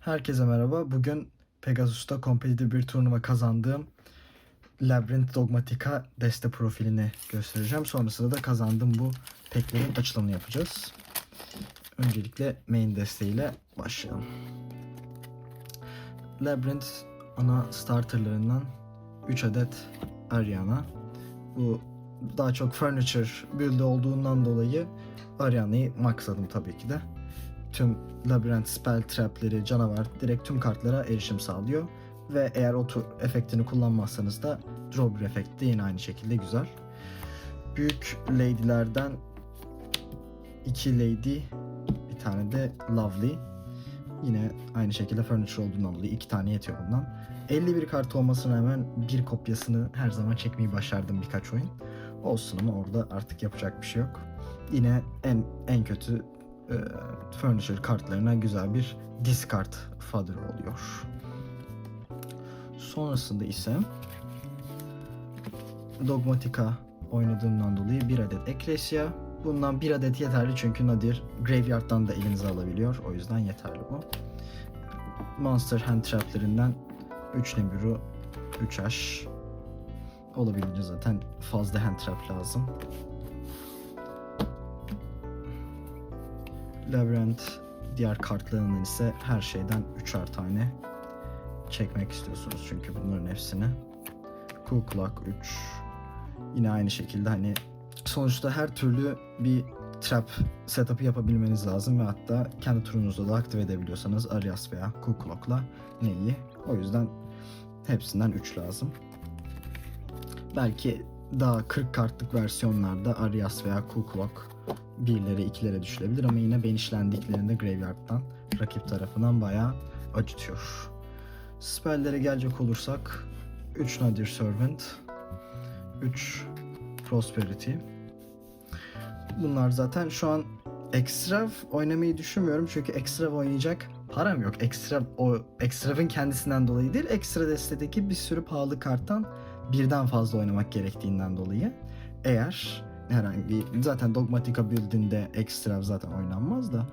Herkese merhaba. Bugün Pegasus'ta kompetitif bir turnuva kazandığım Labyrinth Dogmatica deste profilini göstereceğim. Sonrasında da kazandığım bu peklerin açılımını yapacağız. Öncelikle main desteğiyle başlayalım. Labyrinth ana starterlarından 3 adet Ariana. Bu daha çok furniture build olduğundan dolayı Ariana'yı maxladım tabii ki de tüm labirent spell trapleri, canavar direkt tüm kartlara erişim sağlıyor. Ve eğer o tur efektini kullanmazsanız da draw bir efekt de yine aynı şekilde güzel. Büyük lady'lerden iki lady, bir tane de lovely. Yine aynı şekilde furniture olduğundan dolayı iki tane yetiyor bundan. 51 kart olmasına rağmen bir kopyasını her zaman çekmeyi başardım birkaç oyun. Olsun ama orada artık yapacak bir şey yok. Yine en en kötü e, furniture kartlarına güzel bir discard fodder oluyor. Sonrasında ise Dogmatica oynadığımdan dolayı bir adet Ecclesia. Bundan bir adet yeterli çünkü Nadir Graveyard'dan da elinize alabiliyor. O yüzden yeterli bu. Monster Hand Trap'lerinden 3 Nibiru, 3 Ash. Olabildiğince zaten fazla hand trap lazım. Labyrinth diğer kartlarından ise her şeyden 3'er tane çekmek istiyorsunuz çünkü bunların hepsini. Cool Clock 3. Yine aynı şekilde hani sonuçta her türlü bir trap setup'ı yapabilmeniz lazım ve hatta kendi turunuzda da aktive edebiliyorsanız Arias veya Cool Clock'la ne iyi. O yüzden hepsinden 3 lazım. Belki daha 40 kartlık versiyonlarda Arias veya Cool Clock birlere ikilere düşülebilir ama yine benişlendiklerinde Graveyard'dan rakip tarafından bayağı acıtıyor. Spell'lere gelecek olursak 3 Nadir Servant 3 Prosperity Bunlar zaten şu an Extrav oynamayı düşünmüyorum çünkü Extrav oynayacak param yok. Extra o Extrav'ın kendisinden dolayı değil, Extra destedeki bir sürü pahalı karttan birden fazla oynamak gerektiğinden dolayı. Eğer herhangi zaten Dogmatica build'inde Extra zaten oynanmaz da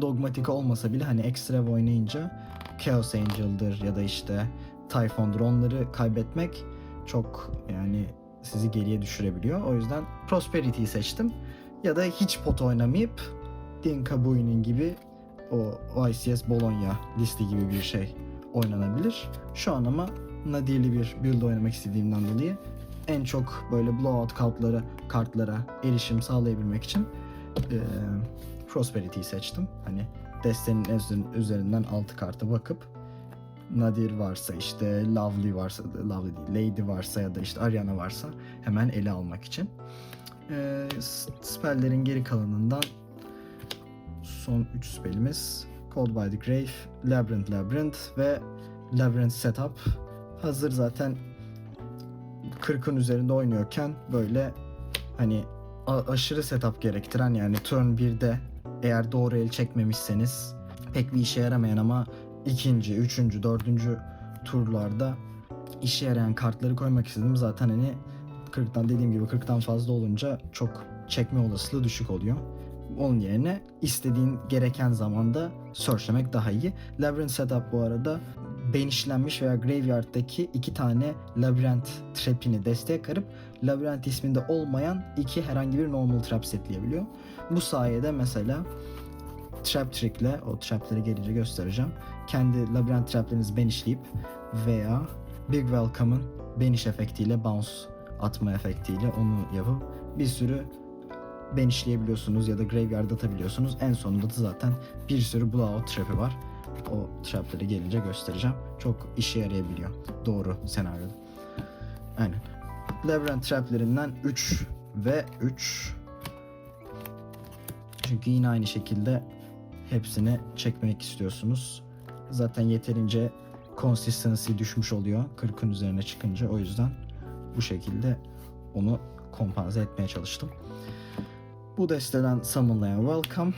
Dogmatica olmasa bile hani Extra oynayınca Chaos Angel'dır ya da işte Typhon'dur onları kaybetmek çok yani sizi geriye düşürebiliyor. O yüzden Prosperity'yi seçtim. Ya da hiç pot oynamayıp Dinka Buinin gibi o ICS Bologna listi gibi bir şey oynanabilir. Şu an ama Nadir'li bir build oynamak istediğimden dolayı en çok böyle blowout kartlara, kartlara erişim sağlayabilmek için e, Prosperity'yi seçtim. Hani destenin üzer- üzerinden 6 karta bakıp Nadir varsa işte Lovely varsa Lovely değil Lady varsa ya da işte Ariana varsa hemen ele almak için. E, spelllerin geri kalanından son 3 spellimiz Cold by the Grave, Labyrinth Labyrinth ve Labyrinth Setup. Hazır zaten 40'ın üzerinde oynuyorken böyle hani aşırı setup gerektiren yani turn 1'de eğer doğru el çekmemişseniz pek bir işe yaramayan ama ikinci, üçüncü, dördüncü turlarda işe yarayan kartları koymak istedim. Zaten hani 40'tan dediğim gibi 40'tan fazla olunca çok çekme olasılığı düşük oluyor. Onun yerine istediğin gereken zamanda searchlemek daha iyi. Labyrinth Setup bu arada benişlenmiş veya Graveyard'daki iki tane labirent trap'ini desteğe karıp labirent isminde olmayan iki herhangi bir normal trap setleyebiliyor. Bu sayede mesela trap trick'le o trap'leri gelince göstereceğim. Kendi labirent trap'lerinizi benişleyip veya Big Welcome'ın beniş efektiyle bounce atma efektiyle onu yapıp bir sürü benişleyebiliyorsunuz ya da graveyard atabiliyorsunuz. En sonunda da zaten bir sürü blowout trap'i var. O trapleri gelince göstereceğim. Çok işe yarayabiliyor. Doğru senaryoda. Aynen. Labyrinth traplerinden 3 ve 3. Çünkü yine aynı şekilde hepsini çekmek istiyorsunuz. Zaten yeterince consistency düşmüş oluyor 40'ın üzerine çıkınca. O yüzden bu şekilde onu kompanze etmeye çalıştım. Bu desteden summonlayan Welcome.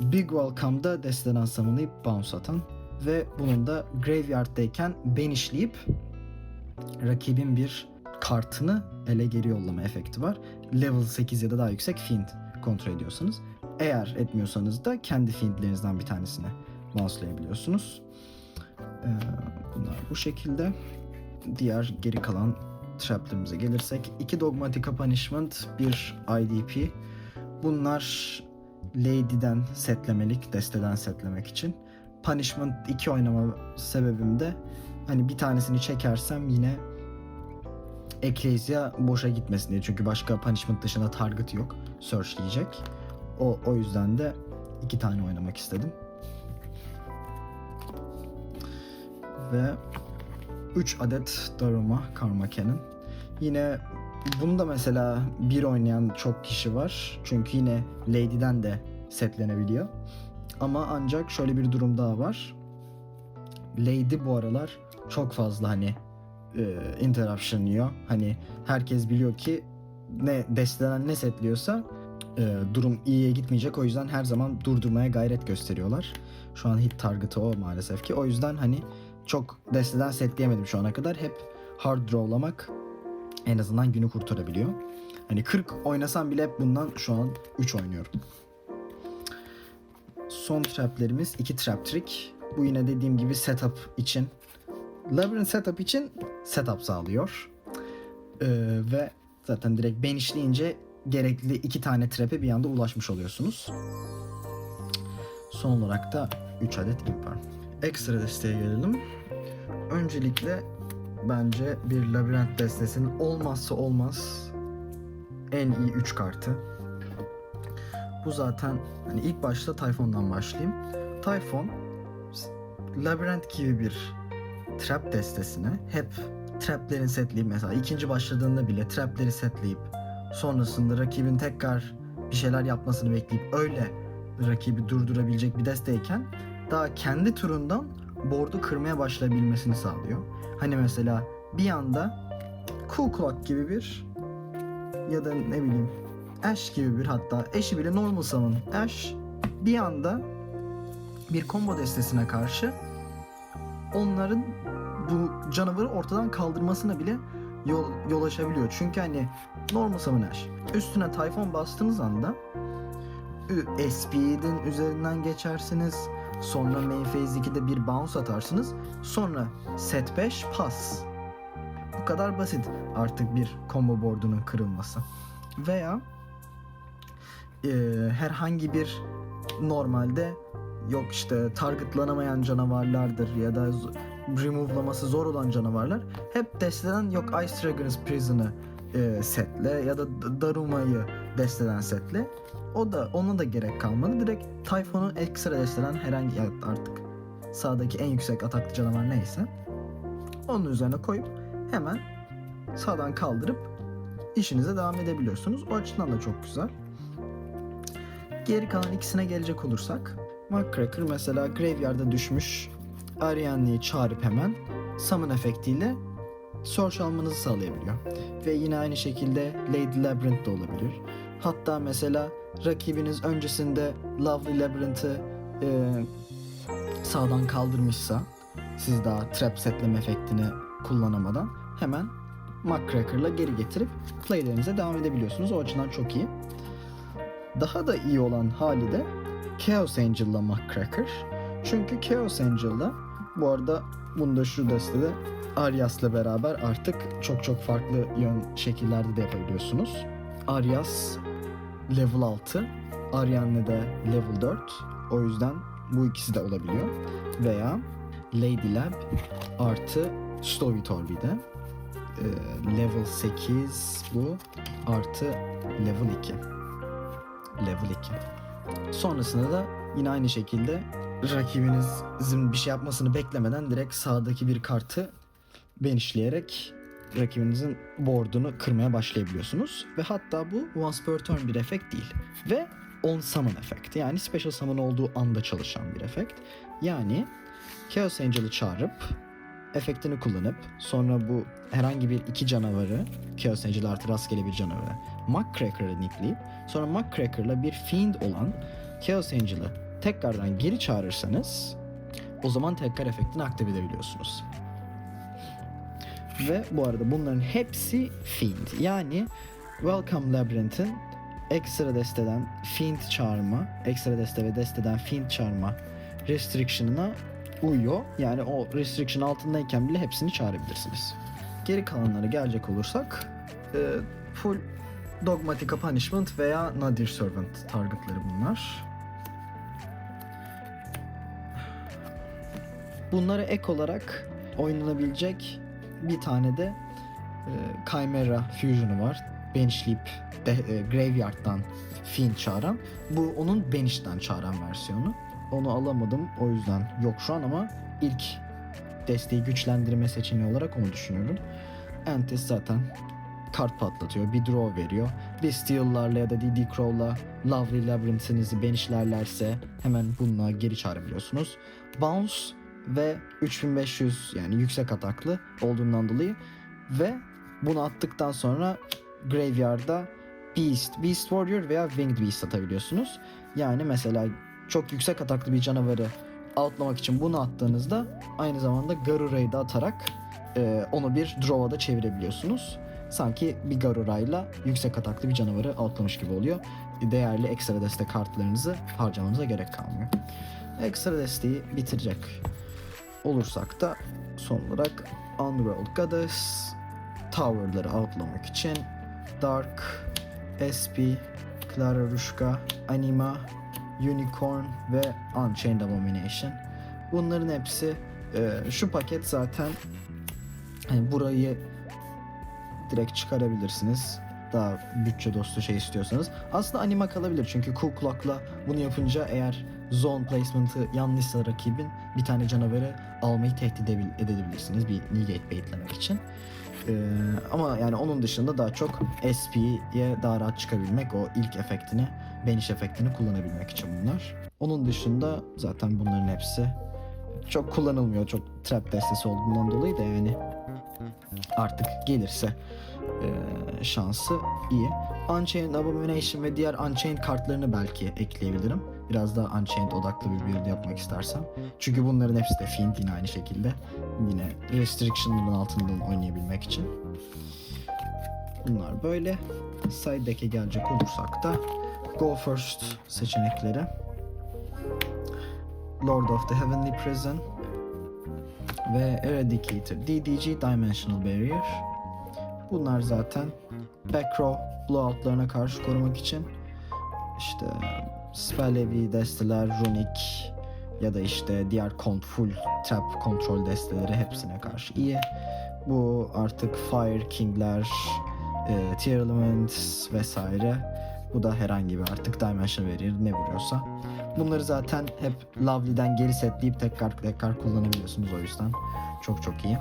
Big Welcome'da desteden summonlayıp bounce atan ve bunun da Graveyard'dayken benişleyip rakibin bir kartını ele geri yollama efekti var. Level 8 ya da daha yüksek Fiend kontrol ediyorsanız. Eğer etmiyorsanız da kendi Fiend'lerinizden bir tanesine mouselayabiliyorsunuz. Ee, bunlar bu şekilde. Diğer geri kalan traplerimize gelirsek. iki Dogmatica Punishment, bir IDP. Bunlar Lady'den setlemelik, desteden setlemek için. Punishment 2 oynama sebebim de hani bir tanesini çekersem yine Ecclesia boşa gitmesin diye. Çünkü başka punishment dışında target yok. Searchleyecek. O, o yüzden de iki tane oynamak istedim. Ve 3 adet Daruma Karma Cannon. Yine bunu da mesela bir oynayan çok kişi var. Çünkü yine Lady'den de setlenebiliyor. Ama ancak şöyle bir durum daha var. Lady bu aralar çok fazla hani e, interruption yiyor. Hani herkes biliyor ki ne destelenen ne setliyorsa e, durum iyiye gitmeyecek. O yüzden her zaman durdurmaya gayret gösteriyorlar. Şu an hit target'ı o maalesef ki. O yüzden hani çok desteden setleyemedim şu ana kadar. Hep hard drawlamak en azından günü kurtarabiliyor. Hani 40 oynasam bile bundan şu an 3 oynuyorum. Son traplerimiz iki trap trick. Bu yine dediğim gibi setup için Labyrinth setup için setup sağlıyor. Ee, ve zaten direkt ben işleyince gerekli iki tane trap'e bir anda ulaşmış oluyorsunuz. Son olarak da 3 adet var. Ekstra desteğe gelelim. Öncelikle bence bir labirent destesinin olmazsa olmaz en iyi 3 kartı. Bu zaten hani ilk başta Typhon'dan başlayayım. Typhon labirent gibi bir trap destesine hep traplerin setleyip mesela ikinci başladığında bile trapleri setleyip sonrasında rakibin tekrar bir şeyler yapmasını bekleyip öyle rakibi durdurabilecek bir desteyken daha kendi turundan board'u kırmaya başlayabilmesini sağlıyor. Hani mesela bir anda Cool Clock gibi bir ya da ne bileyim Ash gibi bir hatta Ash'i bile normal summon Ash bir anda bir combo destesine karşı onların bu canavarı ortadan kaldırmasına bile yol, yol açabiliyor. Çünkü hani normal summon Ash. Üstüne Typhon bastığınız anda SP'nin üzerinden geçersiniz. Sonra main phase 2'de bir bounce atarsınız. Sonra set 5 pas. Bu kadar basit artık bir combo board'unun kırılması. Veya e, herhangi bir normalde yok işte targetlanamayan canavarlardır ya da remove'laması zor olan canavarlar hep desteden yok Ice Dragon's Prison'ı e, setle ya da Daruma'yı desteden setle. O da ona da gerek kalmadı. Direkt Typhon'u ekstra desteden herhangi artık sağdaki en yüksek ataklı canavar neyse onun üzerine koyup hemen sağdan kaldırıp işinize devam edebiliyorsunuz. O açıdan da çok güzel. Geri kalan ikisine gelecek olursak Muckracker mesela Graveyard'a düşmüş Ariane'yi çağırıp hemen Summon efektiyle Search almanızı sağlayabiliyor. Ve yine aynı şekilde Lady Labyrinth de olabilir. Hatta mesela rakibiniz öncesinde Lovely Labyrinth'ı e, sağdan kaldırmışsa siz daha trap setleme efektini kullanamadan hemen Muckracker'la geri getirip playlerinize devam edebiliyorsunuz. O açıdan çok iyi. Daha da iyi olan hali de Chaos Angel'la Muckracker. Çünkü Chaos Angel'la bu arada bunu da şu destede Arias'la beraber artık çok çok farklı yön şekillerde de yapabiliyorsunuz. Arias level 6, Arianne de level 4. O yüzden bu ikisi de olabiliyor. Veya Lady Lab artı Stovitor bir de. Ee, level 8 bu artı level 2. Level 2. Sonrasında da yine aynı şekilde rakibinizin bir şey yapmasını beklemeden direkt sağdaki bir kartı benişleyerek rakibinizin board'unu kırmaya başlayabiliyorsunuz. Ve hatta bu once per turn bir efekt değil. Ve on summon efekt. Yani special summon olduğu anda çalışan bir efekt. Yani Chaos Angel'ı çağırıp efektini kullanıp sonra bu herhangi bir iki canavarı Chaos Angel artı rastgele bir canavarı Muckracker'ı nickleyip sonra Muckracker'la bir fiend olan Chaos Angel'ı tekrardan geri çağırırsanız o zaman tekrar efektini aktive edebiliyorsunuz. Ve bu arada bunların hepsi Fiend. Yani Welcome Labyrinth'in ekstra desteden Fiend çağırma, ekstra deste ve desteden Fiend çağırma restriction'ına uyuyor. Yani o restriction altındayken bile hepsini çağırabilirsiniz. Geri kalanlara gelecek olursak e, full Dogmatica Punishment veya Nadir Servant targetları bunlar. Bunlara ek olarak oynanabilecek bir tane de e, Chimera Fusion'u var. Benchleyip de, e, Graveyard'dan Fiend çağıran. Bu onun Banished'den çağıran versiyonu. Onu alamadım o yüzden yok şu an ama ilk desteği güçlendirme seçeneği olarak onu düşünüyorum. Antis zaten kart patlatıyor, bir draw veriyor. Bir Steel'larla ya da DD Crow'la Lovely Labyrinth'inizi benishlerlerse hemen bununla geri çağırabiliyorsunuz. Bounce ve 3500 yani yüksek ataklı olduğundan dolayı ve bunu attıktan sonra Graveyard'a Beast, Beast Warrior veya Winged Beast atabiliyorsunuz. Yani mesela çok yüksek ataklı bir canavarı outlamak için bunu attığınızda aynı zamanda Garura'yı da atarak e, onu bir draw'a da çevirebiliyorsunuz. Sanki bir Garura'yla yüksek ataklı bir canavarı outlamış gibi oluyor. Değerli ekstra destek kartlarınızı harcamanıza gerek kalmıyor. Ekstra desteği bitirecek olursak da son olarak Unrolled Goddess, Tower'ları outlamak için Dark, SP, Clara Rushka, Anima, Unicorn ve Unchained Abomination. Bunların hepsi e, şu paket zaten hani burayı direkt çıkarabilirsiniz. Daha bütçe dostu şey istiyorsanız. Aslında anima kalabilir çünkü Clock'la bunu yapınca eğer zone placement'ı yanlışsa rakibin bir tane canavarı almayı tehdit edebil- edebilirsiniz bir negate baitlemek için. Ee, ama yani onun dışında daha çok SP'ye daha rahat çıkabilmek o ilk efektini, banish efektini kullanabilmek için bunlar. Onun dışında zaten bunların hepsi çok kullanılmıyor. Çok trap destesi olduğundan dolayı da yani artık gelirse e, şansı iyi. Unchained Abomination ve diğer Unchained kartlarını belki ekleyebilirim. Biraz daha Unchained odaklı bir build yapmak istersem. Çünkü bunların hepsi de Fiend yine aynı şekilde. Yine restriction'ların altından oynayabilmek için. Bunlar böyle. Side deck'e gelecek olursak da Go First seçenekleri. Lord of the Heavenly Prison ve Eradicator DDG Dimensional Barrier. Bunlar zaten back row blowoutlarına karşı korumak için işte spell heavy desteler, runic ya da işte diğer kont full trap kontrol desteleri hepsine karşı iyi. Bu artık Fire King'ler, e, Tier Elements vesaire. Bu da herhangi bir artık Dimension verir ne vuruyorsa. Bunları zaten hep Lovely'den geri setleyip tekrar tekrar kullanabiliyorsunuz o yüzden. Çok çok iyi.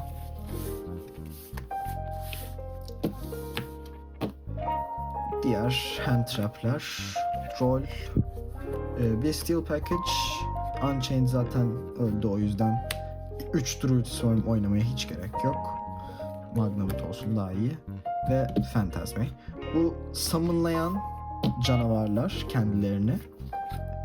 Diğer hand trap'ler, roll, bir steel package, Unchained zaten öldü o yüzden 3 Druid Swarm oynamaya hiç gerek yok. Magnamut olsun daha iyi. Ve Phantasme. Bu summonlayan canavarlar kendilerini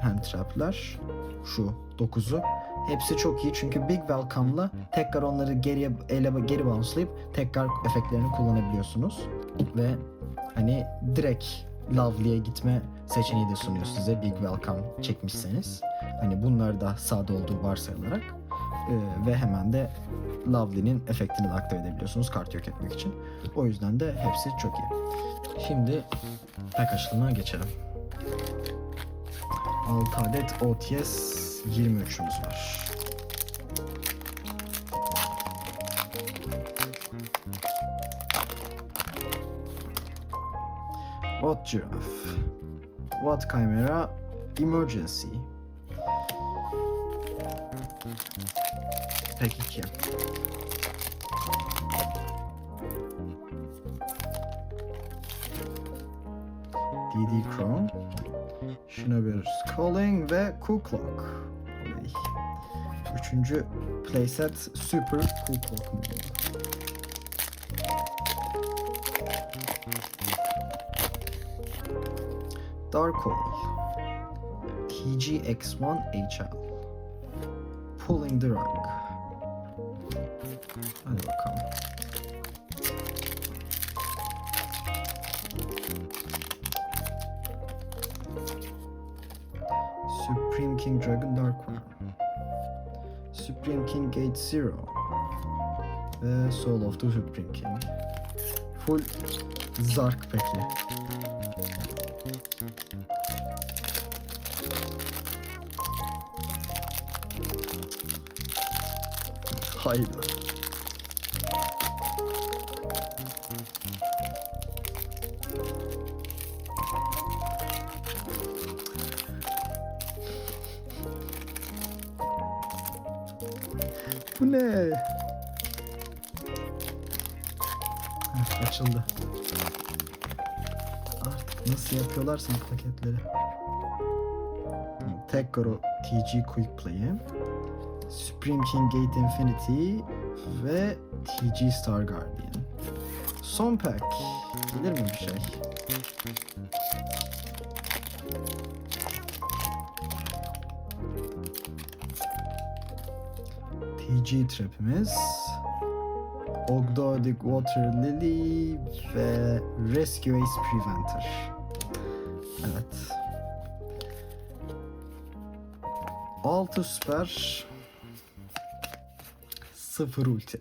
hand trap'ler şu 9'u hepsi çok iyi çünkü Big Welcome'la tekrar onları geriye ele geri bounce'layıp tekrar efektlerini kullanabiliyorsunuz ve hani direkt Lovely'e gitme seçeneği de sunuyor size Big Welcome çekmişseniz. Hani bunlar da sağda olduğu varsayılarak Ee, ve hemen de Lovely'nin efektini de aktive edebiliyorsunuz kart yok etmek için. O yüzden de hepsi çok iyi. Şimdi pack açılımına geçelim. 6 adet OTS 23'ümüz var. What giraffe? What chimera? Emergency. Peki 2. DD Chrome. Shinobi's Calling ve Cool Clock. Üçüncü playset Super Cool Clock mu? Dark Hole. TGX1HL. Pulling the Rug. Hadi bakalım. Supreme King Dragon Dark One. Supreme King Gate Zero ve Soul of the Supreme King. Full Zark peki. Hayda. Bu ne? Açıldı. Nasıl yapıyorlarsa paketleri. Tekkaro TG Quick Play'i. Supreme King Gate Infinity ve TG Star Guardian. Son pack. Gelir mi bir şey? TG Trap'imiz. Ogdoadic Water Lily ve Rescue Ace Preventer. Evet. 6 süper 0 ulti.